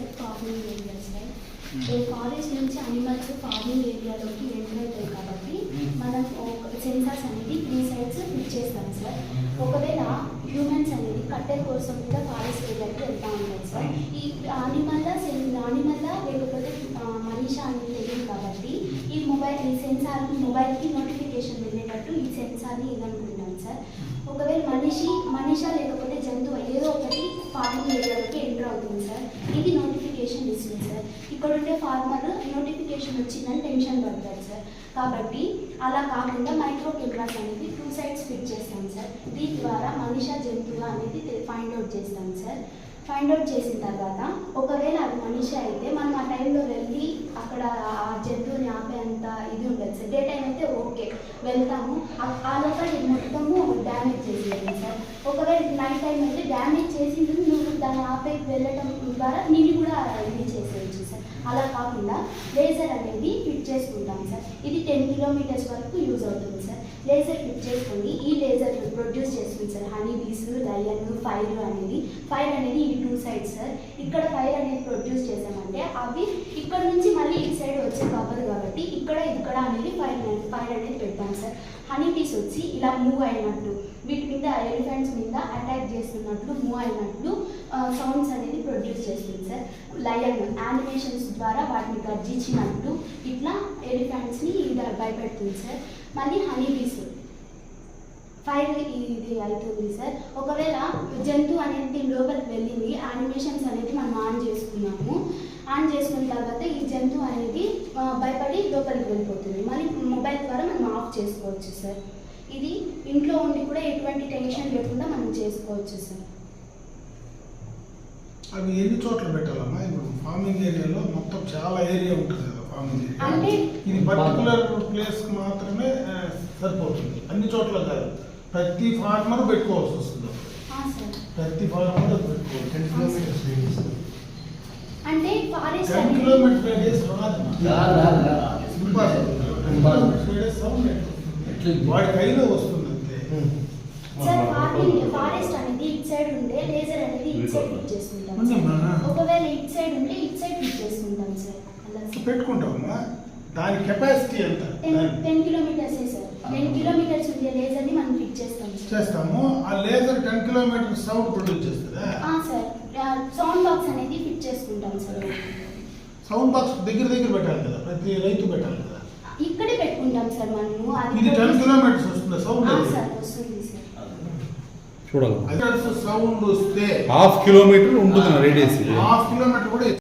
Sir farming area sir. Forest నుంచి animals farming ఏరియాలోకి enter అవుతాయి కాబట్టి మనం సెన్సార్స్ అనేది త్రీ సైడ్స్ ఫిట్ చేస్తాం సార్. ఒకవేళ హ్యూమన్స్ అనేది కట్టెల కోసం కూడా ఫారెస్ట్ ఏరియాకి వెళ్తా ఉంటాయి సార్. ఈ అనిమల్ అనిమల్ లేకపోతే మనిషి అనేది తెలియదు కాబట్టి ఈ మొబైల్ ఈ సెన్సార్ మొబైల్కి నోటిఫికేషన్ వెళ్ళేటట్టు ఈ సెన్సార్ని ఇదనుకుంటాం సార్? ఒకవేళ మనిషి మనిష లేకపోతే జంతువు? ఏదో ఒకటి ఫార్మింగ్ ఏరియాలోకి ఎంటర్ అవుతుంది సార్ ఇది నోటిఫికేషన్ ఇస్తుంది సార్ ఇక్కడ ఉండే ఫార్మర్ నోటిఫికేషన్ వచ్చిందని టెన్షన్ పడతారు సార్. కాబట్టి అలా కాకుండా మైక్రో కెమెరాస్ అనేది టూ సైడ్స్ ఫిట్ చేస్తాం సార్. దీని ద్వారా మనిష జంతువు అనేది ఫైండ్ అవుట్ చేస్తాం సార్. ఫైండ్ అవుట్ చేసిన తర్వాత ఒకవేళ అది మనిషి అయితే మనం ఆ టైంలో వెళ్ళి అక్కడ ఆ జంతువుని ఆపేంత ఇది ఉండదు సార్. డే టైం అయితే ఓకే వెళ్తాము. ఆ- లోపల మొత్తము డ్యామేజ్ చేసేది సార్. ఒకవేళ నైట్ టైం అయితే డ్యామేజ్ చేసింది నువ్వు దాన్ని ఆపేకి వెళ్ళటం ద్వారా నేను కూడా ఇది చేసేయచ్చు సార్ అలా కాకుండా లేజర్ అనేది ఫిట్ చేసుకుంటాం సార్ ఇది టెన్ కిలోమీటర్స్ వరకు యూజ్ అవుతుంది సార్. లేజర్ ఫిట్ చేసుకొని ఈ లేజర్ ప్రొడ్యూస్ చేస్తుంది sir. Honey bees lion fire అనేది. ఫైర్ అనేది ఈ టూ సైడ్స్ సార్. ఇక్కడ ఫైర్ అనేది ప్రొడ్యూస్ చేసామంటే అవి ఇక్కడ నుంచి మళ్ళీ ఈ సైడ్ వచ్చే కాపదు కాబట్టి ఇక్కడ ఇక్కడ అనేది ఫైర్ ఫైర్ అనేది పెడతాం సార్. హనీ బీస్ వచ్చి ఇలా మూవ్ అయినట్టు. వీటి మీద ఎలిఫెంట్స్ మీద అటాక్ చేస్తున్నట్లు మూవ్ అయినట్లు సౌండ్స్ అనేది ప్రొడ్యూస్ చేస్తుంది సార్. లయన్ యానిమేషన్స్ ద్వారా వాటిని గర్జించినట్లు ఇట్లా ఎలిఫెంట్స్ని భయపెడుతుంది సార్. మళ్ళీ హనీ బీస్ ఫైర్ ఇది అవుతుంది సార్. ఒకవేళ జంతువు అనేది లోపలికి వెళ్ళింది యానిమేషన్స్ అనేది మనం ఆన్ చేసుకున్నాము. ఆన్ చేసుకున్న తర్వాత ఈ జంతువు అనేది భయపడి లోపలికి వెళ్ళిపోతుంది. మళ్ళీ మొబైల్ ద్వారా మనం ఆఫ్ చేసుకోవచ్చు సార్. ఇది ఇంట్లో ఉండి కూడా ఎటువంటి టెన్షన్ లేకుండా మనం చేసుకోవచ్చు సార్ అవి ఎన్ని చోట్ల పెట్టాలమ్మా? ఇప్పుడు ఫార్మింగ్ ఏరియాలో మొత్తం చాలా ఏరియా ఉంటుంది కదా ఫార్మింగ్ ఏరియా అంటే ఇది పర్టికులర్ ప్లేస్ మాత్రమే సరిపోతుంది. అన్ని చోట్ల కాదు. ప్రతి ఫార్మర్ పెట్టుకోవాల్సి వస్తుంది. ఆ, సార్ ప్రతి ఫార్మర్ పెట్టుకోవాలి. టెన్ కిలోమీటర్స్ రేడియస్ అంటే ఫారెస్ట్ టెన్ కిలోమీటర్ రేడియస్ రాదు. ఇంపాసిబుల్. రేడియస్? వాడి కైలో వస్తుంది అంతే సార్ ఫారెస్ట్ అనేది ఇట్ సైడ్ ఉంటే లేజర్ అనేది ఇట్ సైడ్ ఫిట్ చేసుకుంటాం సార్. ఒకవేళ ఇట్ సైడ్ ఉంటే ఇట్ సైడ్ ఫిట్ చేసుకుంటాం సార్. అలా సార్. పెట్టుకుంటామమ్మా దాని కెపాసిటీ ఎంత? టెన్ దాని- ten kilometres sir. Ten kilometres ఉండే లేజర్ని మనం ఫిట్ చేస్తాం సార్. చేస్తాము. ఆ laser ten kilometre sound produce చేస్తుందా? ఆ, సార్. సౌండ్ బాక్స్ అనేది ఫిట్ చేసుకుంటాం సార్. సౌండ్ బాక్స్ దగ్గర దగ్గర పెట్టాలి కదా ప్రతి రైతు పెట్టాలి కదా. సార్ మనము. ఇది కిలోమీటర్స్ వస్తుంది సౌండ్ ఆ, అది. సార్ వస్తుంది సార్. చూడాలి. అది సౌండ్ వస్తే. హాఫ్ కిలోమీటర్ ఉంటుంది రేడియస్ హాఫ్ కిలోమీటర్ కూడా